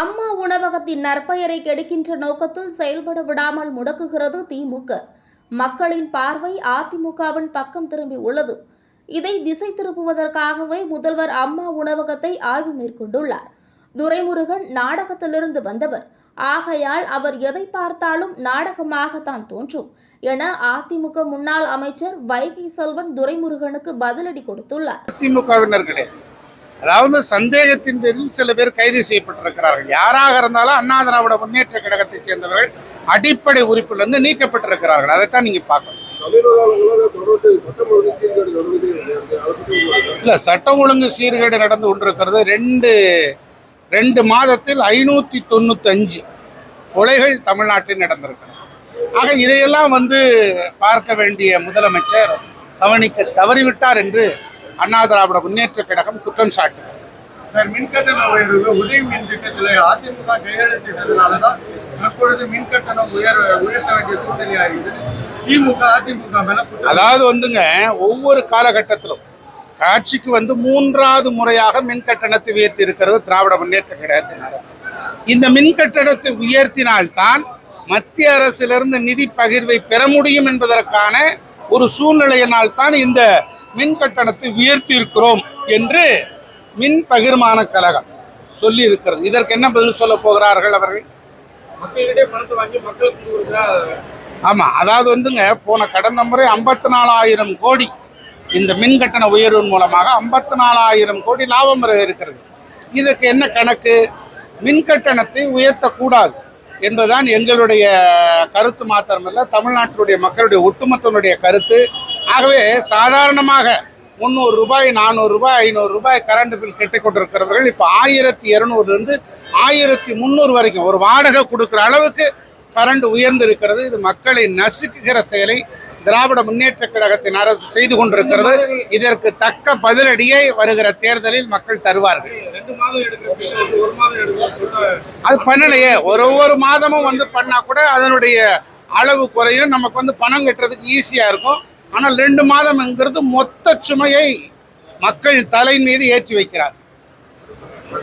அம்மா உணவகத்தின் நற்பெயரை கெடுக்கின்ற நோக்கத்தில் செயல்பட விடாமல் முடக்குகிறது திமுக. மக்களின் பார்வை அதிமுகவின் பக்கம் திரும்பி உள்ளது. இதை திசை திருப்புவதற்காகவே முதல்வர் அம்மா உணவகத்தை ஆய்வு மேற்கொண்டுள்ளார். துரைமுருகன் நாடகத்திலிருந்து வந்தவர். ஆகையால் அவர் எதை பார்த்தாலும் நாடகமாகத்தான் தோன்றும் என அதிமுக முன்னாள் அமைச்சர் வைகை செல்வன் துரைமுருகனுக்கு பதிலடி கொடுத்துள்ளார். அதிமுகவினர் கிடையாது அதாவது சந்தேகத்தின் பேரில் சில பேர் கைது செய்யப்பட்டிருக்கிறார்கள். யாராக இருந்தாலும் அண்ணா திராவிட முன்னேற்ற கழகத்தைச் சேர்ந்தவர்கள் அடிப்படை உறுப்பிலிருந்து நீக்கப்பட்டிருக்கிறார்கள். அதைத்தான் நீங்க பார்க்கணும். இல்ல சட்டம் ஒழுங்கு சீர்கேடு நடந்து கொண்டிருக்கிறது ரெண்டு ரெண்டு மாதத்தில் ஐநூத்தி தொண்ணூத்தஞ்சு கொலைகள் தமிழ்நாட்டில் நடந்திருக்கிறது. ஆக இதையெல்லாம் வந்து பார்க்க வேண்டிய முதலமைச்சர் கவனிக்க தவறிவிட்டார் என்று அண்ணா திராவிட முன்னேற்ற கழகம் குற்றம் சாட்டுகிறது சார் மின்கட்டண உயர்வு உதவி மின் திட்டத்தில் அதிமுக கையெழுத்திட்டதுனால தான் தற்பொழுது மின் கட்டணம் உயர் உயர்த்த வேண்டிய சூழ்நிலை இருக்குது திமுக அதிமுக மேல குற்றம். அதாவது வந்துங்க ஒவ்வொரு காலகட்டத்திலும் காட்சிக்கு வந்து மூன்றாவது முறையாக மின் கட்டணத்தை உயர்த்தி இருக்கிறது திராவிட முன்னேற்ற கழகத்தின் அரசு. இந்த மின் கட்டணத்தை உயர்த்தினால்தான் மத்திய அரசிலிருந்து நிதி பகிர்வை பெற முடியும் என்பதற்கான ஒரு சூழ்நிலையினால் தான் இந்த மின் கட்டணத்தை உயர்த்தி இருக்கிறோம் என்று மின் பகிர்மான கழகம் சொல்லி இருக்கிறது இதற்கு என்ன பதில் சொல்ல போகிறார்கள் அவர்கள்? மக்களிடையே பணத்தை வாங்கி மக்களுக்கு கொடுக்குறதா ஆமா அதாவது வந்துங்க போன கடந்த முறை ஐம்பத்தி நாலாயிரம் கோடி இந்த மின் கட்டண உயர்வின் மூலமாக ஐம்பத்தி நாலாயிரம் கோடி லாபம் வர இருக்கிறது. இதுக்கு என்ன கணக்கு? மின் கட்டணத்தை உயர்த்தக்கூடாது என்பதுதான் எங்களுடைய கருத்து மாத்திரமல்ல தமிழ்நாட்டினுடைய மக்களுடைய ஒட்டுமொத்தனுடைய கருத்து. ஆகவே சாதாரணமாக முந்நூறு ரூபாய் நானூறு ரூபாய் ஐநூறு ரூபாய் கரண்ட் பில் கட்டிக் கொண்டிருக்கிறவர்கள் இப்போ ஆயிரத்தி இரநூறுலேருந்து ஆயிரத்தி முந்நூறு வரைக்கும் ஒரு வாடகை கொடுக்குற அளவுக்கு கரண்ட் உயர்ந்து இருக்கிறது இது மக்களை நசுக்குகிற செயலை திராவிட முன்னேற்ற கழகத்தின் அரசு செய்து கொண்டிருக்கிறது. இதற்கு தக்க பதிலடியை வருகிற தேர்தலில் மக்கள் தருவார்கள். அது பண்ணலையே. ஒரு ஒவ்வொரு மாதமும் வந்து பண்ணா கூட அதனுடைய அளவு குறையும். நமக்கு வந்து பணம் கட்டுறதுக்கு ஈஸியா இருக்கும். ஆனால் ரெண்டு மாதம்ங்கிறது மொத்த சுமையை மக்கள் தலை மீது ஏற்றி வைக்கிறார்.